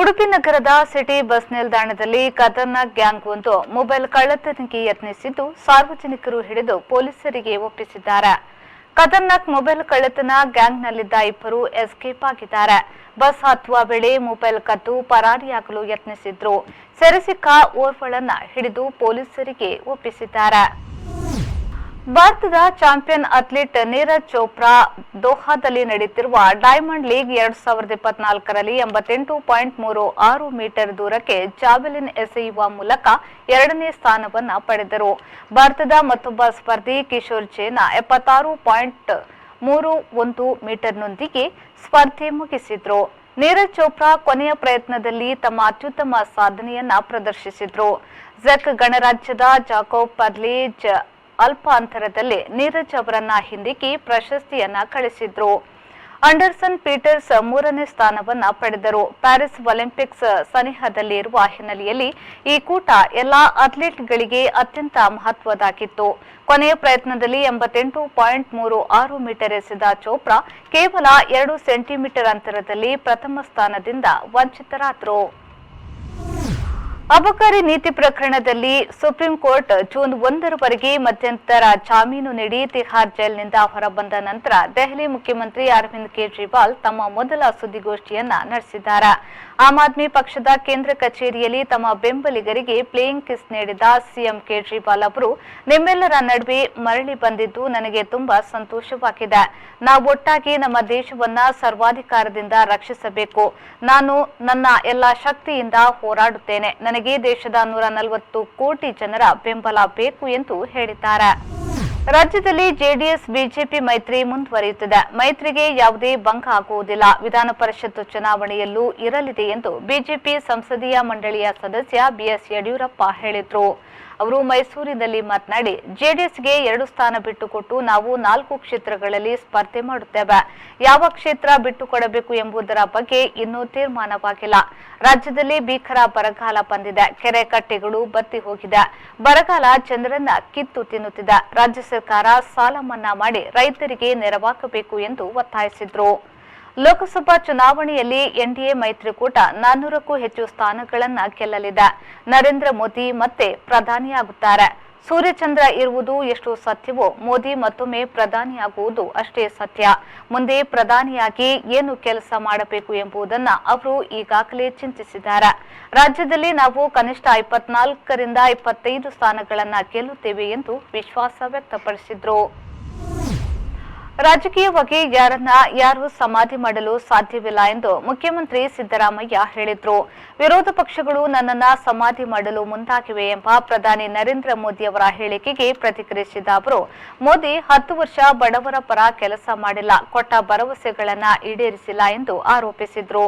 ಉಡುಪಿ ನಗರದ city bus ನಿಲ್ದಾಣದಲ್ಲಿ ಖತರ್ನಾಕ್ gang ಒಂದು ಮೊಬೈಲ್ ಕಳ್ಳತನಕ್ಕೆ ಯತ್ನಿಸಿದ್ದು ಸಾರ್ವಜನಿಕರು ಹಿಡಿದು ಪೊಲೀಸರಿಗೆ ಒಪ್ಪಿಸಿದ್ದಾರೆ. ಖತರ್ನಾಕ್ ಮೊಬೈಲ್ ಕಳ್ಳತನ ಗ್ಯಾಂಗ್ನಲ್ಲಿದ್ದ ಇಬ್ಬರು ಎಸ್ಕೇಪ್ ಆಗಿದ್ದಾರೆ. ಬಸ್ ಹತ್ತುವ ವೇಳೆ ಮೊಬೈಲ್ ಕದ್ದು ಪರಾರಿಯಾಗಲು ಯತ್ನಿಸಿದ್ರು. ಸೆರೆಸಿಕ್ಕ ಓರ್ವಳನ್ನ ಹಿಡಿದು ಪೊಲೀಸರಿಗೆ ಒಪ್ಪಿಸಿದ್ದಾರೆ. ಭಾರತದ ಚಾಂಪಿಯನ್ ಅಥ್ಲೀಟ್ ನೀರಜ್ ಚೋಪ್ರಾ ದೋಹಾದಲ್ಲಿ ನಡೆಯುತ್ತಿರುವ ಡೈಮಂಡ್ ಲೀಗ್ ಎರಡ್ ಸಾವಿರದ ಇಪ್ಪತ್ನಾಲ್ಕರಲ್ಲಿ ಎಂಬತ್ತೆಂಟು ಪಾಯಿಂಟ್ ಮೂರು ಆರು ಮೀಟರ್ ದೂರಕ್ಕೆ ಜಾವೆಲಿನ್ ಎಸೆಯುವ ಮೂಲಕ ಎರಡನೇ ಸ್ಥಾನವನ್ನು ಪಡೆದರು. ಭಾರತದ ಮತ್ತೊಬ್ಬ ಸ್ಪರ್ಧಿ ಕಿಶೋರ್ ಜೇನಾ ಎಪ್ಪತ್ತಾರು ಪಾಯಿಂಟ್ ಮೂರು ಒಂದು ಮೀಟರ್ನೊಂದಿಗೆ ಸ್ಪರ್ಧೆ ಮುಗಿಸಿದ್ರು. ನೀರಜ್ ಚೋಪ್ರಾ ಕೊನೆಯ ಪ್ರಯತ್ನದಲ್ಲಿ ತಮ್ಮ ಅತ್ಯುತ್ತಮ ಸಾಧನೆಯನ್ನ ಪ್ರದರ್ಶಿಸಿದ್ರು. ಜೆಕ್ ಗಣರಾಜ್ಯದ ಜಾಕೋಬ್ ಪರ್ಲೇಜ್ ಅಲ್ಪ ಅಂತರದಲ್ಲಿ ನೀರಜ್ ಅವರನ್ನ ಹಿಂದಿಕ್ಕಿ ಪ್ರಶಸ್ತಿಯನ್ನ ಕಳಿಸಿದ್ರು ಅಂಡರ್ಸನ್ ಪೀಟರ್ಸ್ ಮೂರನೇ ಸ್ಥಾನವನ್ನ ಪಡೆದರು. ಪ್ಯಾರಿಸ್ ಒಲಿಂಪಿಕ್ಸ್ ಸನಿಹದಲ್ಲಿ ಇರುವ ಹಿನ್ನೆಲೆಯಲ್ಲಿ ಈ ಕೂಟ ಎಲ್ಲಾ ಅಥ್ಲೀಟ್ಗಳಿಗೆ ಅತ್ಯಂತ ಮಹತ್ವದಾಗಿತ್ತು ಕೊನೆಯ ಪ್ರಯತ್ನದಲ್ಲಿ ಎಂಬತ್ತೆಂಟು ಪಾಯಿಂಟ್ ಮೂರು ಆರು ಮೀಟರ್ ಎಸೆದ ಚೋಪ್ರಾ ಕೇವಲ ಎರಡು ಸೆಂಟಿಮೀಟರ್ ಅಂತರದಲ್ಲಿ ಪ್ರಥಮ ಸ್ಥಾನದಿಂದ ವಂಚಿತರಾದರು. ಅಬಕಾರಿ ನೀತಿ ಪ್ರಕರಣದಲ್ಲಿ ಸುಪ್ರೀಂ ಕೋರ್ಟ್ ಜೂನ್ ಒಂದರವರೆಗೆ ಮಧ್ಯಂತರ ಜಾಮೀನು ನೀಡಿ ತಿಹಾರ್ ಜೈಲಿನಿಂದ ಹೊರಬಂದ ನಂತರ ದೆಹಲಿ ಮುಖ್ಯಮಂತ್ರಿ ಅರವಿಂದ್ ಕೇಜ್ರಿವಾಲ್ ತಮ್ಮ ಮೊದಲ ಸುದ್ದಿಗೋಷ್ಠಿಯನ್ನ ನಡೆಸಿದ್ದಾರೆ. ಆಮ್ ಆದ್ಮಿ ಪಕ್ಷದ ಕೇಂದ್ರ ಕಚೇರಿಯಲ್ಲಿ ತಮ್ಮ ಬೆಂಬಲಿಗರಿಗೆ ಪ್ಲೇಯಿಂಗ್ ಕಿಸ್ ನೀಡಿದ ಸಿಎಂ ಕೇಜ್ರಿವಾಲ್ ಅವರು, ನಿಮ್ಮೆಲ್ಲರ ನಡುವೆ ಮರಳಿ ಬಂದಿದ್ದು ನನಗೆ ತುಂಬಾ ಸಂತೋಷವಾಗಿದೆ. ನಾವು ಒಟ್ಟಾಗಿ ನಮ್ಮ ದೇಶವನ್ನ ಸರ್ವಾಧಿಕಾರದಿಂದ ರಕ್ಷಿಸಬೇಕು. ನಾನು ನನ್ನ ಎಲ್ಲಾ ಶಕ್ತಿಯಿಂದ ಹೋರಾಡುತ್ತೇನೆ. ನನಗೆ ದೇಶದ ನೂರ ನಲವತ್ತು ಕೋಟಿ ಜನರ ಬೆಂಬಲ ಬೇಕು ಎಂದು ಹೇಳಿದ್ದಾರೆ. ರಾಜ್ಯದಲ್ಲಿ ಜೆಡಿಎಸ್, ಬಿಜೆಪಿ ಮೈತ್ರಿ ಮುಂದುವರಿಯುತ್ತಿದೆ. ಮೈತ್ರಿಗೆ ಯಾವುದೇ ಭಂಗ ಆಗುವುದಿಲ್ಲ. ವಿಧಾನ ಪರಿಷತ್ ಚುನಾವಣೆಯಲ್ಲೂ ಇರಲಿದೆ ಎಂದು ಬಿಜೆಪಿ ಸಂಸದೀಯ ಮಂಡಳಿಯ ಸದಸ್ಯ ಬಿಎಸ್ ಯಡಿಯೂರಪ್ಪ ಹೇಳಿದ್ರು. ಅವರು ಮೈಸೂರಿನಲ್ಲಿ ಮಾತನಾಡಿ, ಜೆಡಿಎಸ್ಗೆ ಎರಡು ಸ್ಥಾನ ಬಿಟ್ಟುಕೊಟ್ಟು ನಾವು ನಾಲ್ಕು ಕ್ಷೇತ್ರಗಳಲ್ಲಿ ಸ್ಪರ್ಧೆ ಮಾಡುತ್ತೇವೆ. ಯಾವ ಕ್ಷೇತ್ರ ಬಿಟ್ಟುಕೊಡಬೇಕು ಎಂಬುದರ ಬಗ್ಗೆ ಇನ್ನೂ ತೀರ್ಮಾನವಾಗಿಲ್ಲ. ರಾಜ್ಯದಲ್ಲಿ ಭೀಕರ ಬರಗಾಲ ಬಂದಿದೆ. ಕೆರೆ ಕಟ್ಟೆಗಳು ಬತ್ತಿ ಹೋಗಿದೆ. ಬರಗಾಲ ಜನರನ್ನ ಕಿತ್ತು ತಿನ್ನುತ್ತಿದೆ. ರಾಜ್ಯ ಸರ್ಕಾರ ಸಾಲ ಮನ್ನಾ ಮಾಡಿ ರೈತರಿಗೆ ನೆರವಾಗಬೇಕು ಎಂದು ಒತ್ತಾಯಿಸಿದ್ರು. ಲೋಕಸಭಾ ಚುನಾವಣೆಯಲ್ಲಿ ಎನ್ಡಿಎ ಮೈತ್ರಿಕೂಟ ನಾನ್ನೂರಕ್ಕೂ ಹೆಚ್ಚು ಸ್ಥಾನಗಳನ್ನ ಗೆಲ್ಲಲಿದೆ. ನರೇಂದ್ರ ಮೋದಿ ಮತ್ತೆ ಪ್ರಧಾನಿಯಾಗುತ್ತಾರೆ. ಸೂರ್ಯಚಂದ್ರ ಇರುವುದು ಎಷ್ಟು ಸತ್ಯವೋ ಮೋದಿ ಮತ್ತೊಮ್ಮೆ ಪ್ರಧಾನಿಯಾಗುವುದು ಅಷ್ಟೇ ಸತ್ಯ. ಮುಂದೆ ಪ್ರಧಾನಿಯಾಗಿ ಏನು ಕೆಲಸ ಮಾಡಬೇಕು ಎಂಬುದನ್ನ ಅವರು ಈಗಾಗಲೇ ಚಿಂತಿಸಿದ್ದಾರೆ. ರಾಜ್ಯದಲ್ಲಿ ನಾವು ಕನಿಷ್ಠ ಇಪ್ಪತ್ನಾಲ್ಕರಿಂದ ಇಪ್ಪತ್ತೈದು ಸ್ಥಾನಗಳನ್ನು ಗೆಲ್ಲುತ್ತೇವೆ ಎಂದು ವಿಶ್ವಾಸ ವ್ಯಕ್ತಪಡಿಸಿದ್ರು. ರಾಜಕೀಯವಾಗಿ ಯಾರನ್ನ ಯಾರು ಸಮಾಧಿ ಮಾಡಲು ಸಾಧ್ಯವಿಲ್ಲ ಎಂದು ಮುಖ್ಯಮಂತ್ರಿ ಸಿದ್ದರಾಮಯ್ಯ ಹೇಳಿದ್ರು. ವಿರೋಧ ಪಕ್ಷಗಳು ನನ್ನನ್ನ ಸಮಾಧಿ ಮಾಡಲು ಮುಂದಾಗಿವೆ ಎಂಬ ಪ್ರಧಾನಿ ನರೇಂದ್ರ ಮೋದಿ ಅವರ ಹೇಳಿಕೆಗೆ ಪ್ರತಿಕ್ರಿಯಿಸಿದ ಅವರು, ಮೋದಿ ಹತ್ತು ವರ್ಷ ಬಡವರ ಪರ ಕೆಲಸ ಮಾಡಿಲ್ಲ, ಕೊಟ್ಟ ಭರವಸೆಗಳನ್ನ ಈಡೇರಿಸಿಲ್ಲ ಎಂದು ಆರೋಪಿಸಿದ್ರು.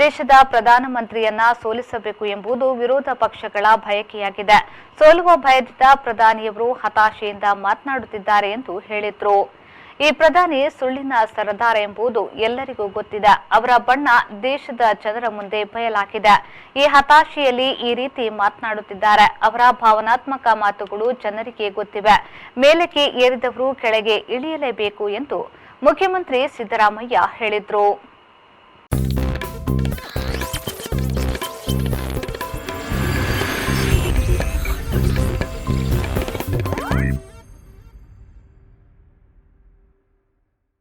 ದೇಶದ ಪ್ರಧಾನಮಂತ್ರಿಯನ್ನ ಸೋಲಿಸಬೇಕು ಎಂಬುದು ವಿರೋಧ ಪಕ್ಷಗಳ ಬಯಕೆಯಾಗಿದೆ. ಸೋಲುವ ಭಯದಿಂದ ಪ್ರಧಾನಿಯವರು ಹತಾಶೆಯಿಂದ ಮಾತನಾಡುತ್ತಿದ್ದಾರೆ ಎಂದು ಹೇಳಿದ್ರು. ಈ ಪ್ರಧಾನಿ ಸುಳ್ಳಿನ ಸರದಾರ ಎಂಬುದು ಎಲ್ಲರಿಗೂ ಗೊತ್ತಿದೆ. ಅವರ ಬಣ್ಣ ದೇಶದ ಜನರ ಮುಂದೆ ಬಯಲಾಗಿದೆ. ಈ ಹತಾಶೆಯಲ್ಲಿ ಈ ರೀತಿ ಮಾತನಾಡುತ್ತಿದ್ದಾರೆ. ಅವರ ಭಾವನಾತ್ಮಕ ಮಾತುಗಳು ಜನರಿಗೆ ಗೊತ್ತಿವೆ. ಮೇಲಕ್ಕೆ ಏರಿದವರು ಕೆಳಗೆ ಇಳಿಯಲೇಬೇಕು ಎಂದು ಮುಖ್ಯಮಂತ್ರಿ ಸಿದ್ದರಾಮಯ್ಯ ಹೇಳಿದ್ರು.